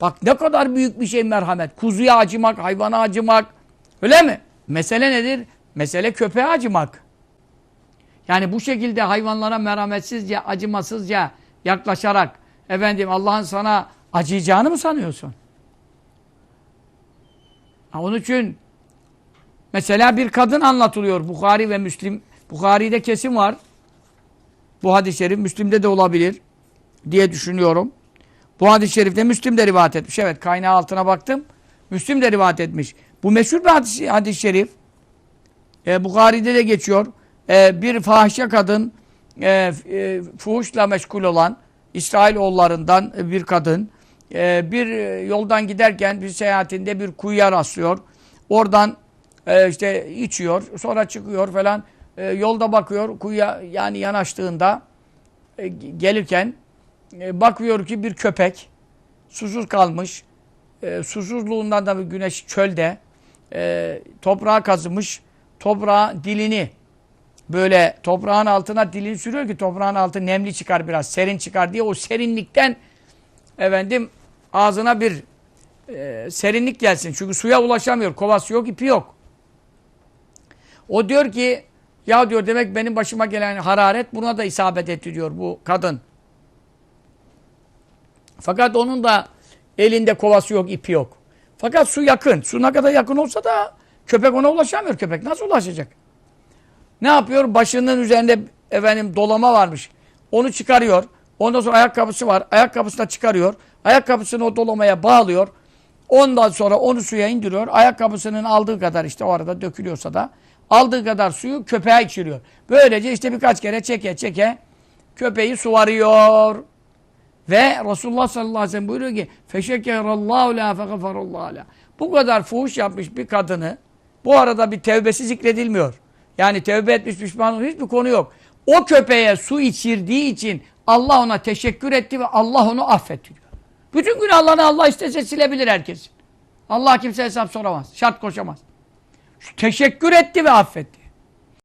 Bak ne kadar büyük bir şey merhamet. Kuzuya acımak, hayvana acımak. Öyle mi? Mesele nedir? Mesele köpeğe acımak. Yani bu şekilde hayvanlara merhametsizce, acımasızca yaklaşarak efendim Allah'ın sana acıyacağını mı sanıyorsun? Ha, onun için mesela bir kadın anlatılıyor Bukhari ve Müslim. Bukhari'de kesim var. Bu hadis-i şerif Müslim'de de olabilir diye düşünüyorum. Bu hadis-i şerifte Müslim de rivayet etmiş. Evet kaynağı altına baktım. Müslim de rivayet etmiş. Bu meşhur bir hadis- hadis-i şerif. E, Bukhari'de de geçiyor. E, bir fahişe kadın e, e, fuhuşla meşgul olan İsrailoğullarından bir kadın e, bir yoldan giderken bir seyahatinde bir kuyuya rastlıyor. Oradan e, işte içiyor. Sonra çıkıyor falan. E, yolda bakıyor kuyuya yani yanaştığında e, gelirken e, bakıyor ki bir köpek susuz kalmış. E, susuzluğundan da bir güneş çölde e, toprağa kazımış. Toprağa dilini böyle toprağın altına dilini sürüyor ki toprağın altı nemli çıkar biraz, serin çıkar diye o serinlikten efendim ağzına bir e, serinlik gelsin. Çünkü suya ulaşamıyor. Kovası yok, ipi yok. O diyor ki ya diyor demek benim başıma gelen hararet buna da isabet etti diyor bu kadın. Fakat onun da elinde kovası yok, ipi yok. Fakat su yakın. Su ne kadar yakın olsa da köpek ona ulaşamıyor. Köpek nasıl ulaşacak? Ne yapıyor? Başının üzerinde efendim dolama varmış. Onu çıkarıyor. Ondan sonra ayakkabısı var. Ayakkabısını da çıkarıyor. Ayakkabısını o dolamaya bağlıyor. Ondan sonra onu suya indiriyor. Ayakkabısının aldığı kadar işte o arada dökülüyorsa da aldığı kadar suyu köpeğe içiriyor. Böylece işte birkaç kere çeke çeke köpeği suvarıyor. Ve Resulullah sallallahu aleyhi ve sellem buyuruyor ki feşekkerallahu la fegafarallahu la. Bu kadar fuhuş yapmış bir kadını bu arada bir tevbesi zikredilmiyor. Yani tevbe etmiş pişman olmuş hiçbir konu yok. O köpeğe su içirdiği için Allah ona teşekkür etti ve Allah onu affetti diyor. Bütün günahlarını Allah istese silebilir herkesin. Allah kimse hesap soramaz. Şart koşamaz. Teşekkür etti ve affetti.